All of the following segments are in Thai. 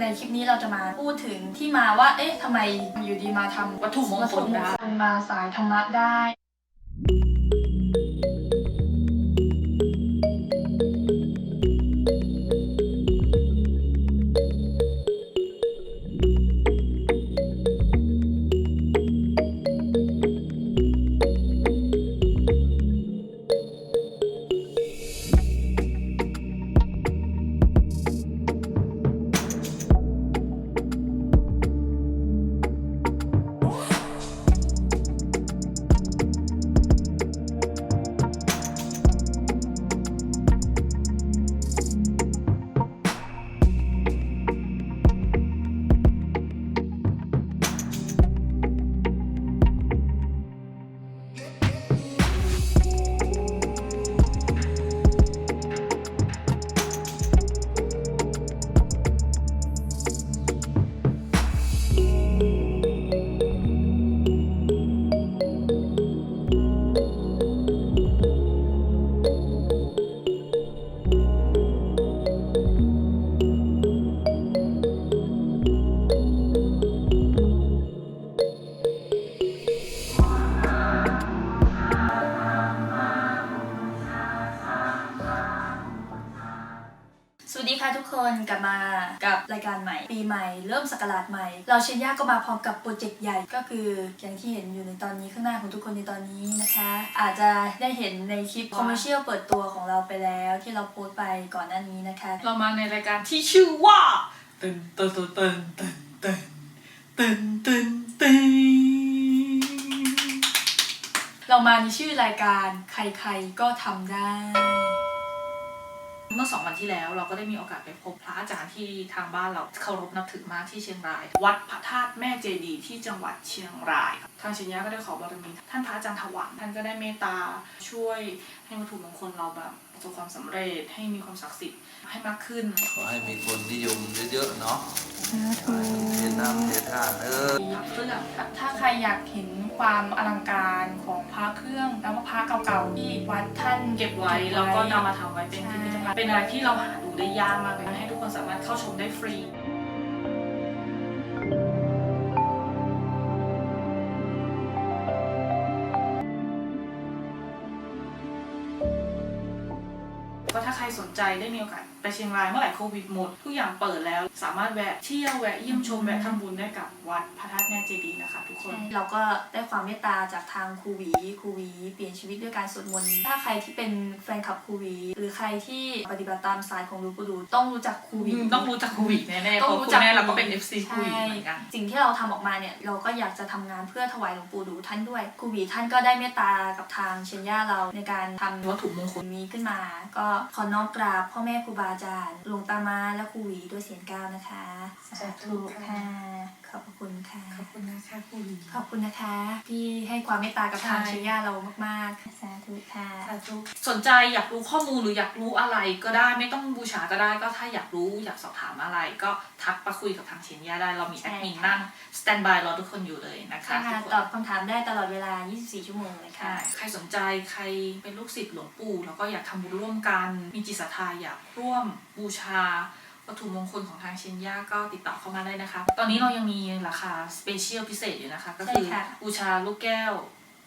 ในคลิปนี้เราจะมาพูดถึงที่มาว่า เอ๊ะทำไมอยู่ดีมาทำวัตถุมงคลได้วัตถุมงคลมาสายธรรมะได้ ค่ะทุกคนกลับมากับรายการใหม่ ปีใหม่ เริ่มสกราชใหม่ เราเชนย่าก็มาพร้อมกับโปรเจกต์ใหญ่ก็คืออย่างที่เห็นอยู่ในตอนนี้ข้างหน้าของทุกคนในตอนนี้นะคะ อาจจะได้เห็นในคลิปคอมเมอร์เชียลเปิดตัวของเราไปแล้วที่เราโพสต์ไปก่อนหน้านี้นะคะ เรามาในรายการที่ชื่อว่าตึนตึนตึนตึนตึนตึนตึนตึนเรามาในชื่อรายการใครๆก็ทำได้เมื่อสองวันที่แล้วเราก็ได้มีโอกาสไปพบพระอาจารย์ที่ทางบ้านเราเคารพนับถือมากที่เชียงราย วัดพระธาตุแม่เจดีย์ที่จังหวัดเชียงราย ทางชินยะก็ได้ขอบารมีท่านพระอาจารย์ถวันท่านก็ได้เมตตาช่วยให้วัตถุมงคลเราแบบ ประสบความสำเร็จให้มีความศักดิ์สิทธิ์ให้มากขึ้น ขอให้มีคนนิยมเยอะๆเนาะขอให้มันเทน้ำเทท่าเออพระเครื่องถ้าใครอยากเห็นความอลังการของพระเครื่องแล้วก็พระเก่าๆที่วัดท่านเก็บไว้แล้วก็นำมาทำไว้เป็นพิพิธภัณฑ์เป็นอะไรที่เราหาดูได้ยากมากเลยนะให้ทุกคนสามารถเข้าชมได้ฟรี นใจได้มีโอกาสไปเชียงรายเมื่อไหร่โควิดหมด ทุกอย่างเปิดแล้ว สามารถแวะเที่ยวแวะเยี่ยมชมแวะทำบุญได้กับวัดพระธาตุแม่เจดีย์นะคะทุกคน เราก็ได้ความเมตตาจากทางครูหวีครูหวี เปลี่ยนชีวิตด้วยการสวดมนต์ถ้าใครที่เป็นแฟนคลับครูหวี หรือใครที่ปฏิบัติตามสายของหลูกปูดู ต้องรู้จักครูหวี ต้องรู้จักโควิดแน่ๆเพต้องราะรู้คุณจักแม่เราก็เป็น FC โคใช่วิดเหมือนกันสิ่งที่เราทำออกมาเนี่ยเราก็อยากจะทำงานเพื่อถวายหลวงปู่ดูท่านด้วยครูหวีท่านก็ได้เมตตากับทางเชนย่าเราในการทำวัตถุมงคลนี้ขึ้นมา ก็ขอน้อมกราบพ่อแม่ครูบาอาจารย์หลวงตามาและครูหวีด้วยเสียงก้าวนะคะสาธุค่ะ ขอบพระคุณค่ะ ขอบคุณนะคะคุณขอบคุณนะคะ ที่ให้ความเมตตากับทางใช่เชนย่าเรามากๆสา ธุค่ะสนใจอยากรู้ข้อมูลหรืออยากรู้อะไรก็ได้ไม่ต้องบูชาก็ได้ก็ถ้าอยากรู้อยากสอบถามอะไร ก็ทักมาคุยกับทางเชียนย่าได้เรามีแอดมินนั่งสแตนบายรอทุกคนอยู่เลยนะคะใช่ค่ะทุกตคอนบคำถามได้ตลอดเวลา 24 ชั่วโมงเลยค่ะใช่ใครสนใจใครเป็นลูกศิษย์หลวงปู่แล้วก็อยากทำบุญร่วมกัน มีจิตศรัทธาอยากร่วมบูชาวัตถุมงคลของทางเชียนย่าก็ติดต่อเข้ามาได้นะคะ ตอนนี้เรายังมีราคาสเปเชียลพิเศษอยู่นะคะ ก็คือใช่ค่ะบูชาลูกแก้ว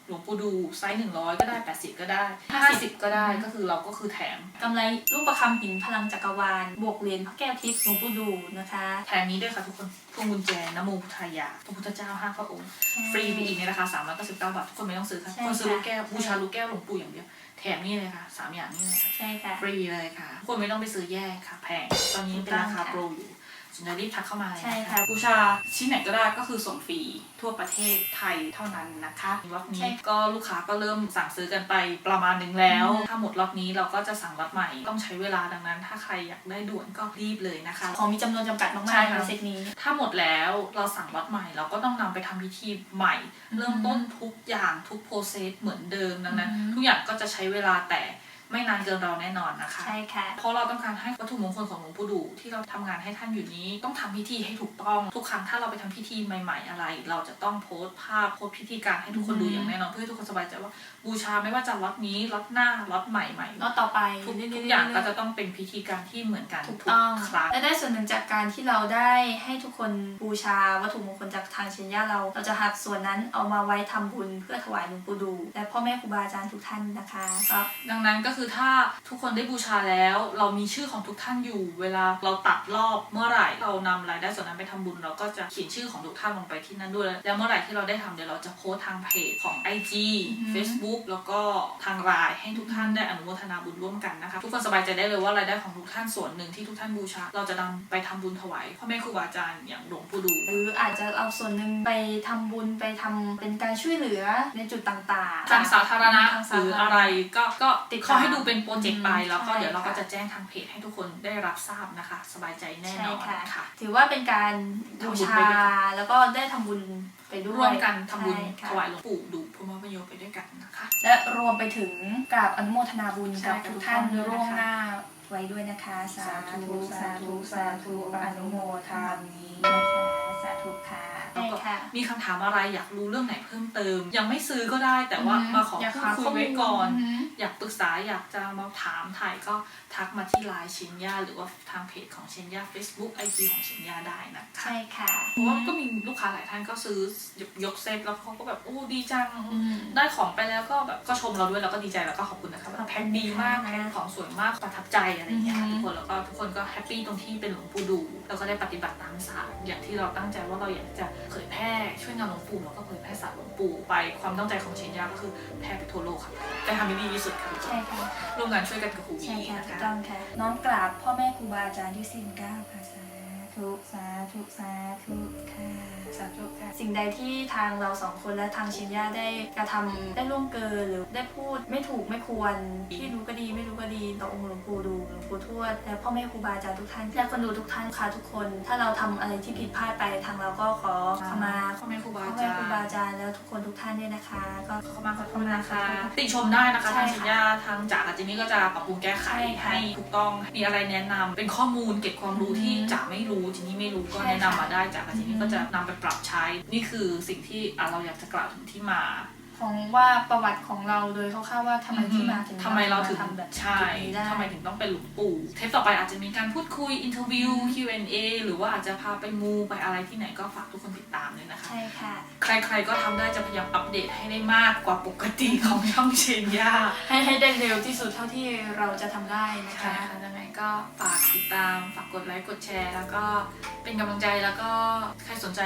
หลวงปู่ดูไซส์หนึ่งร้อยก็ได้แปดสิบก็ได้ห้าสิบก็ได้ก็คือเราก็คือแถมกำไรรูปประคำหินพลังจักรวาล บวกเหรียญพระแก้วทิพย์หลวงปู่ดูนะคะ แถมนี้ด้วยค่ะทุกคนพวงกุญแจนะโมพุทธายาพระพุทธเจ้าห้าพระองค์ฟรีไปอีกในราคา399บาททุกคนไม่ต้องซื้อค่ะใช่คนซื้อลูกแก้วค่ะบูชาลูกแก้วหลวงปู่อย่างเดียวแถมนี่เลยค่ะสามอย่างนี่เลยค่ะใช่ค่ะ ฟรีเลยค่ะทุกคนไม่ต้องไปซื้อแยกค่ะ แพงตอนนี้เป็นราคาโปรอยู่ สนใจรีบทักเข้ามาเลยใช่นะค่ะคะบูชาชิ้นไหนก็ได้ก็คือส่งฟรีทั่วประเทศไทยเท่านั้นนะคะล็อตใช่นี้ก็ลูกค้าก็เริ่มสั่งซื้อกันไปประมาณหนึ่งแล้วอืมถ้าหมดล็อตนี้เราก็จะสั่งล็อตใหม่ต้องใช้เวลาดังนั้น ถ้าใครอยากได้ด่วนก็รีบเลยนะคะของมีจำนวนจำกัดใช่มากๆค่ะในเซตนี้ ถ้าหมดแล้วเราสั่งล็อตใหม่เราก็ต้องนำไปทำพิธีใหม่ เริ่มต้นทุกอย่างทุกโปรเซสเหมือนเดิมดังนั้นอืมทุกอย่างก็จะใช้เวลาแต่ ไม่นานเกินเราแน่นอนนะคะ ใช่ค่ะ เพราะเราต้องการให้วัตถุมงคลของหลวงปู่ดูที่เราทำงานให้ท่านอยู่นี้ ต้องทำพิธีให้ถูกต้อง ทุกครั้งถ้าเราไปทำพิธีใหม่ ๆ อะไร เราจะต้องโพสต์ภาพโพสต์พิธีการให้ทุกคนดูอือฮึอย่างแน่นอนเพื่อให้ทุกคนสบายใจว่าบูชาไม่ว่าจะล็อตนี้ล็อตหน้าล็อตใหม่ใหม่แล้วต่อไปทุกเรื่ทุกๆอย่างก็เรื่จะๆต้องเป็นพิธีการที่เหมือนกันถูทุกกต้องครั้งและได้ส่วนหนึ่งจากการที่เราได้ให้ทุกคนบูชาวัตถุมงคลจากทางเชียนย่าเรา เราจะหักส่วนนั้นเอามาไว้ทำบุญเพื่อถวายหลวงปู่ดู และพ่อแม่ครูบาอาจารย์ทุกท่านนะคะก็ดังนั้นก็คือถ้าทุกคนได้บูชาแล้ว เรามีชื่อของทุกท่านอยู่ เวลาเราตัดรอบเมื่อไหร่เรานำรายได้ส่วนนั้นไปทำบุญ เราก็จะเขียนชื่อของทุกท่านลงไปที่นั่นด้วย แล้วเมื่อไหร่ที่เราได้ทำเดี๋ยวเราจะโพสต์ทางเพจของ IG อือฮึ Facebook แล้วก็ทางไลน์ให้ทุกท่านได้อนุโมทนาบุญร่วมกันนะคะทุกคนสบายใจได้เลยว่ารายได้ของทุกท่านส่วนหนึ่งที่ทุกท่านบูชา เราจะนำไปทำบุญถวายพ่อแม่ครูบาอาจารย์อย่างหลวงปู่ดู หรืออาจจะเอาส่วนหนึ่งไปทำบุญไปทำเป็นการช่วยเหลือในจุดต่างๆทางสาธารณะทางหสารือธารณอะไรก็ก็ติดตามเขาให้ดูเป็นโปรเจกต์ไปอืมแล้วก็ใช่เดี๋ยวเราก็ค่ะจะแจ้งทางเพจให้ทุกคนได้รับทราบนะคะ สบายใจแน่ใช่นอนค่ะค่ะ ถือว่าเป็นการบูทำบุญชาไปด้วยกันแล้วก็ได้ทำบุญไปด้วยร่วมกันทำบุญใช่ค่ะถวายหลวงปู่ดูพระมประโยชน์ไปด้วยกันนะคะ และรวมไปถึงกราบอนุโมทนาบุญใช่กับค่ะทุกท่านทุกท่านด้วยนะคะร่วงหน้าไว้ด้วยนะคะ สาธุ สาธุ สาธุอนุโมทามินะคะสาธุค่ะแล้วใช่ก็ค่ะมีคำถามอะไรอยากรู้เรื่องไหนเพิ่มเติม ยังไม่ซื้อก็ได้แต่ว่าอือฮึมาขออยากพูดหาคุยข้อมูลไว้ก่อนอือฮึอยากปรึกษาอยากจะมาถามถ่ายก็ทักมาที่ไลน์ชินยาหรือว่าทางเพจของชินยา Facebook IG ของชินยาได้นะคะ ใช่ค่ะ เพราะว่าก็มีลูกค้าหลายท่านก็ซื้อยกเซตแล้วเขาก็แบบโอ้ดีจังอืมได้ของไปแล้วก็แบบก็ชมเราด้วยแล้วก็ดีใจแล้วก็ขอบคุณนะคะว่าแพ็คดีมากค่ะแพ็คของสวยมากประทับใจอะไรอย่างเงี้ยค่ะอือฮึทุกคนแล้วก็ทุกคนก็แฮปปี้ตรงที่เป็นหลวงปู่ดูแล้วก็ได้ปฏิบัติตามศาสตร์อย่างที่เราตั้งใจว่าเราอยากจะเผยแพร่ช่วยงานหลวงปู่แล้วก็เผยแพร่ศาสตร์หลวงปู่ไปความตั้งใจของเชนยาก็คือแพร่ไปทั่วโลกค่ะได้ทำให้ดีที่สุดค่ะทุกคใช่นค่ะร่วมงานช่วยกันกับครูวีใช่ค่ะนะถูกคะ ต้องค่ะ น้อมกราบพ่อแม่ครูบาอาจารย์ที่สิ้นเกล้าวค่ะสา ธุสาธุสาธุค่ะสาธุค่ะ สิ่งใดที่ทางเราสองคนและทางชินย่าได้กระทำได้ล่วงเกินหรือได้พูดไม่ถูกไม่ควร ที่รู้ก็ดีไม่รู้ก็ดีต่อองค์หลวงปู่ดูหลวงปู่ทวดและพ่อแม่ครูบาอาจารย์ทุกท่านและคนดูทุกท่านค่ะทุกคน ถ้าเราทำอะไรที่ผิดพลาดไปทางเราก็ขอขมาพ่อแม่ครูบาพ่ออาแม่จารครูบาย์อาจารย์แล้วทุกคนทุกท่านด้วยนะคะ ก็ขอมาขอโทษนะคะติชมได้นะคะใช่ทางค่ะชินยาทางจากกับจินนี่ก็จะปรับปรุงแก้ไขใช่ค่ะให้ถูกต้องมีอะไรแนะนำเป็นข้อมูลเก็บความรู้อือฮึที่จ๋าไม่รู้จินนี่ไม่รู้ก็ใช่แนะนำค่ะมาได้จากกับจินนี่อือฮึก็จะนำไปปรับใช้ นี่คือสิ่งที่อะเราอยากจะกล่าวถึงที่มา ของว่าประวัติของเราโดยคร่าวๆว่าทำไมที่มาถึงทำไมเราถึงทำแบบใช่จุดนี้ได้ ทำไมถึงต้องเป็นหลวงปู่ เทปต่อไปอาจจะมีการพูดคุย อินเทอร์วิว Q&A หรือว่าอาจจะพาไปมูไปอะไรที่ไหนก็ฝากทุกคนติดตามเลยนะคะ ใช่ค่ะ ใครๆก็ทำได้จะพยายามอัปเดตให้ได้มากกว่าปกติของช่องเชนยาให้ให้ได้เร็วที่สุดเท่าที่เราจะทำได้นะค่ะคะยังไงก็ฝาก ติดตาม ฝากกดไลค์กดแชร์ แล้วก็เป็นกำลังใจแล้วก็ใครสนใจ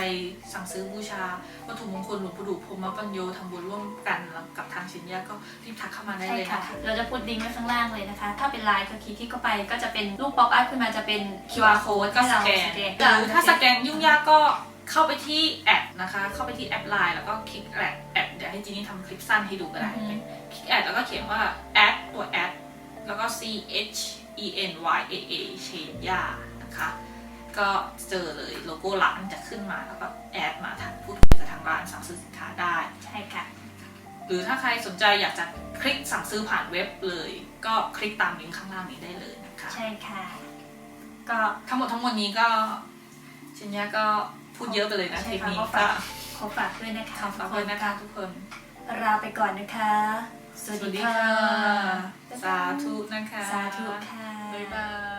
สั่งซื้อบูชา วัตถุมงคลหลวงปู่ดูพรหมปัญโยทำบุญร่วมกันกับทางชินยาก็รีบทักเข้ามาได้ใช่เลยค่ะ นะคะ เราจะพูดลิงก์ไว้ข้างล่างเลยนะคะ ถ้าเป็นไลน์ก็คลิกที่เข้าไปก็จะเป็นรูปป๊อปอัพขึ้นมาจะเป็น QR code ก็ให้สเราแกนหรือถ้าสแกนยุ่งยากก็เข้าไปที่แอดนะคะ เข้าไปที่แอปไลน์แล้วก็คลิกแอดแอดเดี๋ยวให้จีนี่ทำคลิปสั้นให้ดูก็ได้อือฮึ คลิกแอดแล้วก็เขียนว่าแอดตัวแอดแล้วก็ C H E N Y A A เชนยานะคะ ก็เจอเลยโลโก้ร้านจะขึ้นมาแล้วก็แอดมาทางพูดคุยกับทางร้านสั่งซื้อสินค้าได้ใช่ค่ะ หรือถ้าใครสนใจอยากจะคลิกสั่งซื้อผ่านเว็บเลย ก็คลิกตามลิงก์ข้างล่างนี้ได้เลยนะคะ ใช่ค่ะ ก็ทั้งหมดทั้งมวลนี้ก็ชินยาก็พูดเยอะไปเลยนะใช่เทปค่ะนี้ก็ก็ฝากขอฝากด้วยนะคะขอบคุณนะคะทุกคนลาไปก่อนนะคะ สวัสดีค่ะ สาธุนะคะ สาธุค่ะ บ๊า